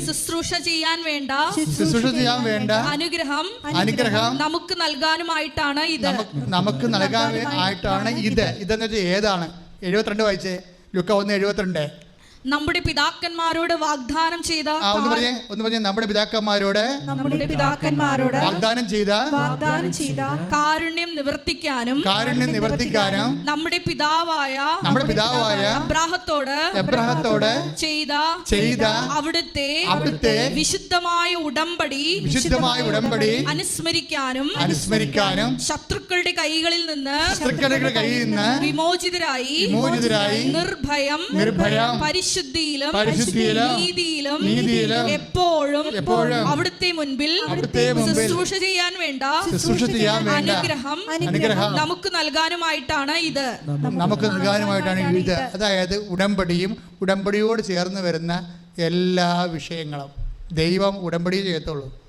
ശുശ്രൂഷ ചെയ്യാൻ വേണ്ട. ശുശ്രൂഷ ചെയ്യാൻ വേണ്ട അനുഗ്രഹം അനുഗ്രഹം നമുക്ക് നൽകാനുമായിട്ടാണ് ഇത്. നമുക്ക് നമുക്ക് നൽകാൻ ആയിട്ടാണ് ഇത്. ഇതെന്ന് വെച്ചാൽ ഏതാണ്? എഴുപത്തിരണ്ട് വായിച്ചേ. ലുക്ക ഒന്ന് എഴുപത്തിരണ്ട്. നമ്മുടെ പിതാക്കന്മാരോട് വാഗ്ദാനം ചെയ്ത ഒന്ന് പറഞ്ഞേ ഒന്ന് പറഞ്ഞേ നമ്മുടെ പിതാക്കന്മാരോട് നമ്മുടെ പിതാക്കന്മാരോട് വാഗ്ദാനം ചെയ്ത വാഗ്ദാനം ചെയ്ത കാരുണ്യം നിവർത്തിക്കാനും കാരുണ്യം നിവർത്തിക്കാനും നമ്മുടെ പിതാവായ നമ്മുടെ പിതാവായ അബ്രാഹത്തോട് എബ്രഹത്തോട് ചെയ്ത ചെയ്ത അവിടുത്തെ അവിടുത്തെ വിശുദ്ധമായ ഉടമ്പടി വിശുദ്ധമായ ഉടമ്പടി അനുസ്മരിക്കാനും അനുസ്മരിക്കാനും ശത്രുക്കളുടെ കൈകളിൽ നിന്ന് ശത്രുക്കളുടെ കയ്യിൽ നിന്ന് വിമോചിതരായി വിമോചിതരായി നിർഭയം നിർഭയം പരിശുദ്ധിയിലും പരിശുദ്ധിയിലും നീതിയിലും നീതിയിലും എപ്പോഴും എപ്പോഴും അവിടുത്തെ മുൻപിൽ അവിടുത്തെ ശുശ്രൂഷ ചെയ്യാൻ വേണ്ട. ശുശ്രൂഷ ചെയ്യാൻ വേണ്ട. അനുഗ്രഹം അനുഗ്രഹം നമുക്ക് നൽകാനുമായിട്ടാണ് ഇത്. നമുക്ക് നൽകാനുമായിട്ടാണ് ഇത്. അതായത് ഉടമ്പടിയും ഉടമ്പടിയോട് ചേർന്ന് വരുന്ന എല്ലാ വിഷയങ്ങളും ദൈവം ഉടമ്പടി ചെയ്യത്തുള്ളൂ.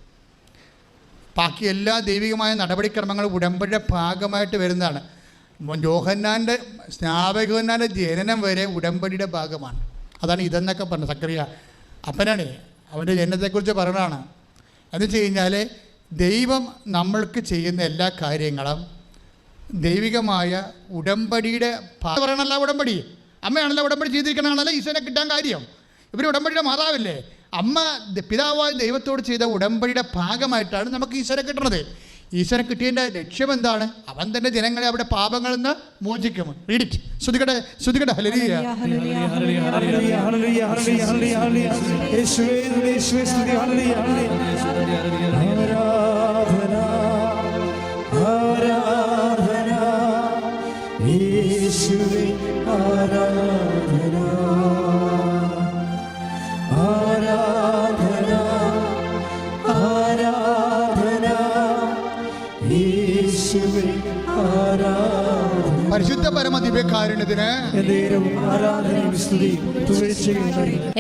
ബാക്കി എല്ലാ ദൈവികമായ നടപടിക്രമങ്ങളും ഉടമ്പടിയുടെ ഭാഗമായിട്ട് വരുന്നതാണ്. യോഹന്നാന്റെ സ്നാപകന്നാന്റെ ജനനം വരെ ഉടമ്പടിയുടെ ഭാഗമാണ്. അതാണ് ഇതെന്നൊക്കെ പറഞ്ഞത്. സക്രിയ അപ്പനാണ് അവന്റെ ജനനത്തെക്കുറിച്ച് പറയണതാണ് എന്ന് വെച്ച് കഴിഞ്ഞാൽ ദൈവം നമ്മൾക്ക് ചെയ്യുന്ന എല്ലാ കാര്യങ്ങളും ദൈവികമായ ഉടമ്പടിയുടെ പറയണല്ല ഉടമ്പടി. അമ്മയാണല്ലോ ഉടമ്പടി ചെയ്തിരിക്കണതാണല്ലോ ഈശ്വരനെ കിട്ടാൻ കാര്യം. ഇവർ ഉടമ്പടിയുടെ മാതാവല്ലേ. അമ്മ പിതാവായ ദൈവത്തോട് ചെയ്ത ഉടമ്പടിയുടെ ഭാഗമായിട്ടാണ് നമുക്ക് ഈശ്വരനെ കിട്ടുന്നത് ഈശ്വരൻ കിട്ടിയതിന്റെ ലക്ഷ്യം എന്താണ് അവൻ തന്നെ ജനങ്ങളെ അവിടെ പാപങ്ങളിൽ നിന്ന് മോചിക്കും റീഡിറ്റ് ശ്രുതികടെ ശ്രുതികടെ hallelujah hallelujah hallelujah hallelujah hallelujah hallelujah യേശുവേ സ്തുതി ഹല്ലേലൂയ ഹല്ലേലൂയ ആരാധന ആരാധന യേശുവേ ആരാധന നൽകുന്നു.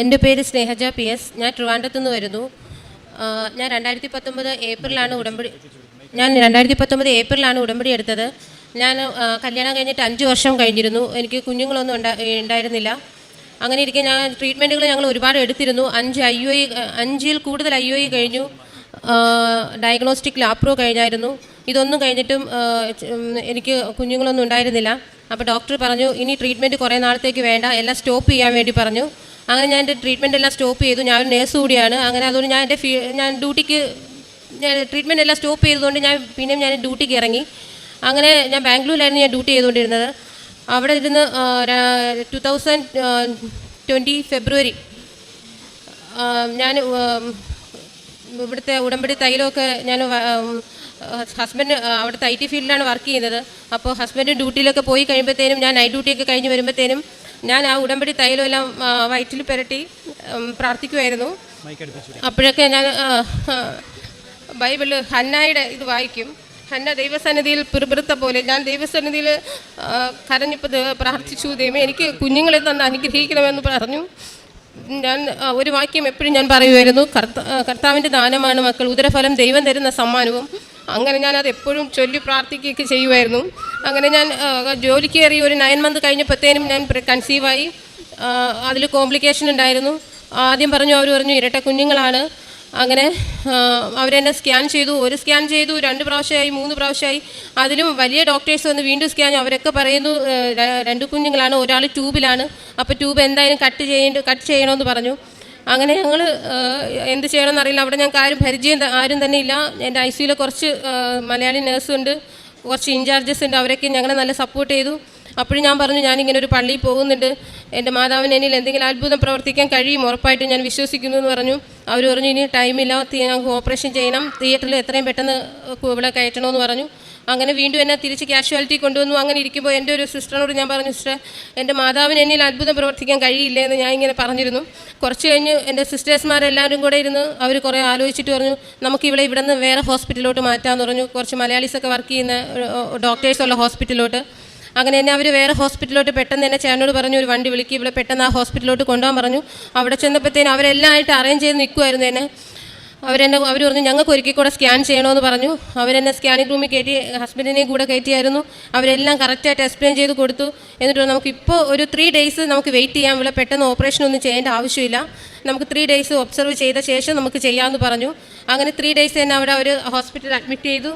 എന്റെ പേര് സ്നേഹജ പി എസ്. ഞാൻ ട്രിവാൻഡ്രത്തു നിന്ന് വരുന്നു ഞാൻ രണ്ടായിരത്തി പത്തൊമ്പത് ഏപ്രിലാണ് ഉടമ്പടി ഞാൻ രണ്ടായിരത്തി പത്തൊമ്പത് ഏപ്രിലാണ് ഉടമ്പടി എടുത്തത്. ഞാൻ കല്യാണം കഴിഞ്ഞിട്ട് അഞ്ച് വർഷം കഴിഞ്ഞിരുന്നു. എനിക്ക് കുഞ്ഞുങ്ങളൊന്നും ഉണ്ടായിരുന്നില്ല. അങ്ങനെ ഇരിക്കെ ഞാൻ ട്രീറ്റ്മെന്റുകൾ ഞങ്ങൾ ഒരുപാട് എടുത്തിരുന്നു. അഞ്ച് ഐ ഒ അഞ്ചിൽ കൂടുതൽ ഐ ഒ കഴിഞ്ഞു. ഡയഗ്നോസ്റ്റിക് ലാപ്രോ കഴിഞ്ഞായിരുന്നു. ഇതൊന്നും കഴിഞ്ഞിട്ടും എനിക്ക് കുഞ്ഞുങ്ങളൊന്നും ഉണ്ടായിരുന്നില്ല. അപ്പോൾ ഡോക്ടർ പറഞ്ഞു ഇനി ട്രീറ്റ്മെന്റ് കുറേ നാളത്തേക്ക് വേണ്ട എല്ലാം സ്റ്റോപ്പ് ചെയ്യാൻ വേണ്ടി പറഞ്ഞു. അങ്ങനെ ഞാൻ എന്റെ ട്രീറ്റ്മെന്റ് എല്ലാം സ്റ്റോപ്പ് ചെയ്തു. ഞാൻ ഒരു നേഴ്സ് കൂടിയാണ്. അങ്ങനെ അതുകൊണ്ട് ഞാൻ എന്റെ ഫീ ഞാൻ ഡ്യൂട്ടിക്ക് ഞാൻ ട്രീറ്റ്മെന്റ് എല്ലാം സ്റ്റോപ്പ് ചെയ്തുകൊണ്ട് ഞാൻ പിന്നെയും ഞാൻ ഡ്യൂട്ടിക്ക് ഇറങ്ങി. അങ്ങനെ ഞാൻ ബാംഗ്ലൂരിലായിരുന്നു ഞാൻ ഡ്യൂട്ടി ചെയ്തുകൊണ്ടിരുന്നത്. അവിടെ ഇരുന്ന് ടു തൗസൻഡ് ട്വന്റി ഫെബ്രുവരി ഞാൻ ഇവിടുത്തെ ഉടമ്പടി തൈലമൊക്കെ ഞാൻ ഹസ്ബൻഡ് അവിടുത്തെ ഐ ടി ഫീൽഡിലാണ് വർക്ക് ചെയ്യുന്നത്. അപ്പോൾ ഹസ്ബൻഡ് ഡ്യൂട്ടിയിലൊക്കെ പോയി കഴിയുമ്പോഴത്തേനും ഞാൻ നൈറ്റ് ഡ്യൂട്ടിയൊക്കെ കഴിഞ്ഞ് വരുമ്പോഴത്തേനും ഞാൻ ആ ഉടമ്പടി തൈലം എല്ലാം വയറ്റിൽ പുരട്ടി പ്രാർത്ഥിക്കുമായിരുന്നു അപ്പോഴൊക്കെ ഞാൻ ബൈബിൾ ഹന്നായുടെ ഇത് വായിക്കും. ഹന്ന ദൈവസന്നിധിയിൽ പിറുപിറുത്ത പോലെ ഞാൻ ദൈവസന്നിധിയിൽ കരഞ്ഞിപ്പത് പ്രാർത്ഥിച്ചു ദൈവം എനിക്ക് കുഞ്ഞുങ്ങളെ തന്നെ അനുഗ്രഹിക്കണമെന്ന് പറഞ്ഞു. ഞാൻ ഒരു വാക്യം എപ്പോഴും ഞാൻ പറയുമായിരുന്നു കർത്ത കർത്താവിന്റെ ദാനമാണ് മക്കൾ ഉദരഫലം ദൈവം തരുന്ന സമ്മാനവും. അങ്ങനെ ഞാൻ അത് എപ്പോഴും ചൊല്ലി പ്രാർത്ഥിക്കുകയൊക്കെ ചെയ്യുമായിരുന്നു. അങ്ങനെ ഞാൻ ജോലിക്ക് കയറി ഒരു നയൻ മന്ത് കഴിഞ്ഞപ്പോഴത്തേനും ഞാൻ കൺസീവായി അതിൽ കോംപ്ലിക്കേഷൻ ഉണ്ടായിരുന്നു. ആദ്യം പറഞ്ഞു അവർ പറഞ്ഞു ഇരട്ട കുഞ്ഞുങ്ങളാണ്. അങ്ങനെ അവരെന്നെ സ്കാൻ ചെയ്തു. ഒരു സ്കാൻ ചെയ്തു രണ്ട് പ്രാവശ്യമായി മൂന്ന് പ്രാവശ്യമായി. അതിലും വലിയ ഡോക്ടേഴ്സ് വന്ന് വീണ്ടും സ്കാൻ അവരൊക്കെ പറയുന്നു രണ്ട് കുഞ്ഞുങ്ങളാണ് ഒരാൾ ട്യൂബിലാണ് അപ്പോൾ ട്യൂബ് എന്തായാലും കട്ട് ചെയ്യേണ്ട കട്ട് ചെയ്യണമെന്ന് പറഞ്ഞു. അങ്ങനെ ഞങ്ങൾ എന്ത് ചെയ്യണമെന്ന് അറിയില്ല. അവിടെ ഞങ്ങൾക്ക് ആരും പരിചയം ആരും തന്നെ ഇല്ല. എന്റെ ഐ സിയിൽ കുറച്ച് മലയാളി നേഴ്സുണ്ട്. കുറച്ച് ഇൻചാർജസ് ഉണ്ട്. അവരൊക്കെ ഞങ്ങളെ നല്ല സപ്പോർട്ട് ചെയ്തു. അപ്പോഴും ഞാൻ പറഞ്ഞു ഞാനിങ്ങനെ ഒരു പള്ളിയിൽ പോകുന്നുണ്ട്. എന്റെ മാതാവിന് എന്നിൽ എന്തെങ്കിലും അത്ഭുതം പ്രവർത്തിക്കാൻ കഴിയും. ഉറപ്പായിട്ടും ഞാൻ വിശ്വസിക്കുന്നു എന്ന് പറഞ്ഞു. അവർ പറഞ്ഞു ഇനി ടൈമില്ല ഞങ്ങൾക്ക് ഓപ്പറേഷൻ ചെയ്യണം. തിയേറ്ററിൽ എത്രയും പെട്ടെന്ന് ഇവിടെ കയറ്റണമെന്ന് പറഞ്ഞു. അങ്ങനെ വീണ്ടും എന്നെ തിരിച്ച് കാഷ്വാലിറ്റി കൊണ്ടുവന്നു. അങ്ങനെ ഇരിക്കുമ്പോൾ എന്റെ ഒരു സിസ്റ്ററിനോട് ഞാൻ പറഞ്ഞു സിസ്റ്റർ എന്റെ മാതാവിന് എന്നിൽ അത്ഭുതം പ്രവർത്തിക്കാൻ കഴിയില്ല എന്ന് ഞാൻ ഇങ്ങനെ പറഞ്ഞിരുന്നു. കുറച്ച് കഴിഞ്ഞ് എന്റെ സിസ്റ്റേഴ്സ്മാരെല്ലാവരും കൂടെ ഇരുന്ന് അവർ കുറേ ആലോചിച്ചിട്ട് പറഞ്ഞു നമുക്ക് ഇവിടെ ഇവിടെ നിന്ന് വേറെ ഹോസ്പിറ്റലിലോട്ട് മാറ്റാമെന്ന് പറഞ്ഞു. കുറച്ച് മലയാളീസൊക്കെ വർക്ക് ചെയ്യുന്ന ഡോക്ടേഴ്സുള്ള ഹോസ്പിറ്റലിലോട്ട് അങ്ങനെ തന്നെ അവർ വേറെ ഹോസ്പിറ്റലിലോട്ട് പെട്ടെന്ന് തന്നെ ചേട്ടനോട് പറഞ്ഞു ഒരു വണ്ടി വിളിക്കുക ഇവിടെ പെട്ടെന്ന് ആ ഹോസ്പിറ്റലിലോട്ട് കൊണ്ടുപോകാൻ പറഞ്ഞു. അവിടെ ചെന്നപ്പോഴത്തേനും അവരെല്ലാം ആയിട്ട് അറേഞ്ച് ചെയ്ത് നിൽക്കുമായിരുന്നു എന്നെ. അവരെന്നെ അവർ പറഞ്ഞു ഞങ്ങൾക്ക് ഒരിക്കൽ കൂടെ സ്കാൻ ചെയ്യണമെന്ന് പറഞ്ഞു. അവരെന്നെ സ്കാനിങ് റൂമിൽ കയറ്റി ഹസ്ബൻഡിനെയും കൂടെ കയറ്റിയായിരുന്നു. അവരെല്ലാം കറക്റ്റായിട്ട് എക്സ്പ്ലെയിൻ ചെയ്ത് കൊടുത്തു. എന്നിട്ട് നമുക്കിപ്പോൾ ഒരു ത്രീ ഡേയ്സ് നമുക്ക് വെയിറ്റ് ചെയ്യാൻ ഇവിടെ പെട്ടെന്ന് ഓപ്പറേഷൻ ഒന്നും ചെയ്യേണ്ട ആവശ്യമില്ല. നമുക്ക് ത്രീ ഡേയ്സ് ഒബ്സർവ് ചെയ്ത ശേഷം നമുക്ക് ചെയ്യാമെന്ന് പറഞ്ഞു. അങ്ങനെ ത്രീ ഡേയ്സ് തന്നെ അവിടെ അവർ ഹോസ്പിറ്റലിൽ അഡ്മിറ്റ് ചെയ്തു.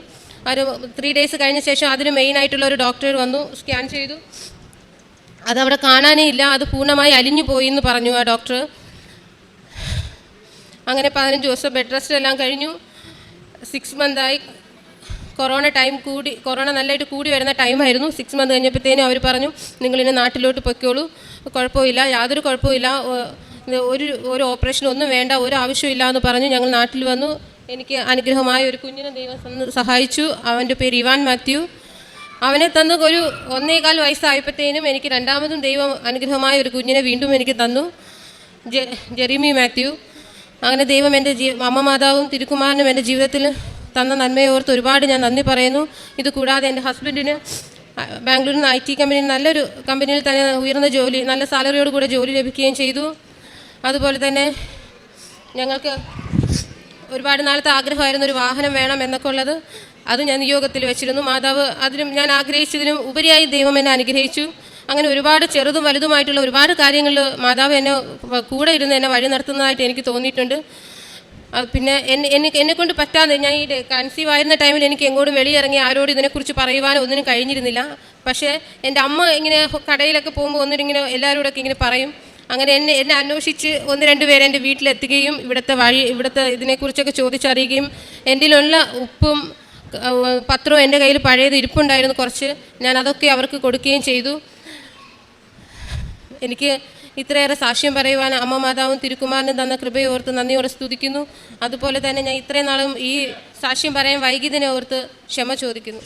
ഒരു ത്രീ ഡേയ്സ് കഴിഞ്ഞ ശേഷം അതിന് മെയിൻ ആയിട്ടുള്ള ഒരു ഡോക്ടർ വന്നു സ്കാൻ ചെയ്തു. അതവിടെ കാണാനേ ഇല്ല. അത് പൂർണമായി അലിഞ്ഞു പോയി എന്ന് പറഞ്ഞു ആ ഡോക്ടർ അങ്ങനെ പതിനഞ്ച് ദിവസം ബെഡ് റെസ്റ്റ് എല്ലാം കഴിഞ്ഞു. സിക്സ് മന്തായി കൊറോണ ടൈം കൂടി കൊറോണ നല്ലതായിട്ട് കൂടി വരുന്ന ടൈമായിരുന്നു സിക്സ് മന്ത് കഴിഞ്ഞപ്പോഴത്തേനും അവർ പറഞ്ഞു നിങ്ങളിനി നാട്ടിലോട്ട് പൊയ്ക്കോളൂ. കുഴപ്പമില്ല യാതൊരു കുഴപ്പമില്ല. ഒരു ഒരു ഓപ്പറേഷൻ ഒന്നും വേണ്ട ഒരു ആവശ്യമില്ല എന്ന് പറഞ്ഞു. ഞങ്ങൾ നാട്ടിൽ വന്നു. എനിക്ക് അനുഗ്രഹമായ ഒരു കുഞ്ഞിനെ ദൈവം സഹായിച്ചു. അവന്റെ പേര് ഇവാൻ മാത്യു. അവനെ തന്നു ഒരു ഒന്നേകാൽ വയസ്സായപ്പോഴത്തേനും എനിക്ക് രണ്ടാമതും ദൈവം അനുഗ്രഹമായ ഒരു കുഞ്ഞിനെ വീണ്ടും എനിക്ക് തന്നു. ജെറിമി മാത്യു. അങ്ങനെ ദൈവം എന്റെ ജീ അമ്മ മാതാവും തിരുക്കുമാരനും എന്റെ ജീവിതത്തിൽ തന്ന നന്മയെ ഓർത്ത് ഒരുപാട് ഞാൻ നന്ദി പറയുന്നു. ഇത് കൂടാതെ എന്റെ ഹസ്ബൻഡിന് ബാംഗ്ലൂരിൽ നിന്ന് ഐ ടി കമ്പനിയിൽ നല്ലൊരു കമ്പനിയിൽ തന്നെ ഉയർന്ന ജോലി നല്ല സാലറിയോട് കൂടെ ജോലി ലഭിക്കുകയും ചെയ്തു. അതുപോലെ തന്നെ ഞങ്ങൾക്ക് ഒരുപാട് നാളത്തെ ആഗ്രഹമായിരുന്നു ഒരു വാഹനം വേണം എന്നൊക്കെ ഉള്ളത്. അത് ഞാൻ നിയോഗത്തിൽ വെച്ചിരുന്നു. മാതാവ് അതിനും ഞാൻ ആഗ്രഹിച്ചതിനും ഉപരിയായി ദൈവം എന്നെ അനുഗ്രഹിച്ചു. അങ്ങനെ ഒരുപാട് ചെറുതും വലുതുമായിട്ടുള്ള ഒരുപാട് കാര്യങ്ങൾ മാതാവ് എന്നെ കൂടെ ഇരുന്ന് എന്നെ വഴി നടത്തുന്നതായിട്ട് എനിക്ക് തോന്നിയിട്ടുണ്ട്. പിന്നെ എന്നെ എന്നെ എന്നെ കൊണ്ട് പറ്റാതെ ഞാൻ ഈ കൺസീവ് ആയിരുന്ന ടൈമിൽ എനിക്ക് എങ്ങോട്ടും വെളിയിറങ്ങി ആരോടും ഇതിനെക്കുറിച്ച് പറയുവാനോ ഒന്നിനും കഴിഞ്ഞിരുന്നില്ല. പക്ഷേ എന്റെ അമ്മ ഇങ്ങനെ കടയിലൊക്കെ പോകുമ്പോൾ ഒന്നിനിങ്ങനെ എല്ലാവരോടൊക്കെ ഇങ്ങനെ പറയും. അങ്ങനെ എന്നെ എന്നെ അന്വേഷിച്ച് ഒന്ന് രണ്ട് പേര് എന്റെ വീട്ടിലെത്തുകയും ഇവിടുത്തെ വഴി ഇവിടുത്തെ ഇതിനെക്കുറിച്ചൊക്കെ ചോദിച്ചറിയുകയും എന്റെയിലുള്ള ഉപ്പും പത്രവും എന്റെ കയ്യിൽ പഴയത് ഇരിപ്പുണ്ടായിരുന്നു കുറച്ച്. ഞാൻ അതൊക്കെ അവർക്ക് കൊടുക്കുകയും ചെയ്തു. എനിക്ക് ഇത്രയേറെ സാക്ഷ്യം പറയുവാൻ അമ്മ മാതാവും തിരുക്കുമാരനും തന്ന കൃപയെ ഓർത്ത് നന്ദിയോടെ സ്തുതിക്കുന്നു. അതുപോലെ തന്നെ ഞാൻ ഇത്രയും നാളും ഈ സാക്ഷ്യം പറയാൻ വൈകിയതിനെ ഓർത്ത് ക്ഷമ ചോദിക്കുന്നു.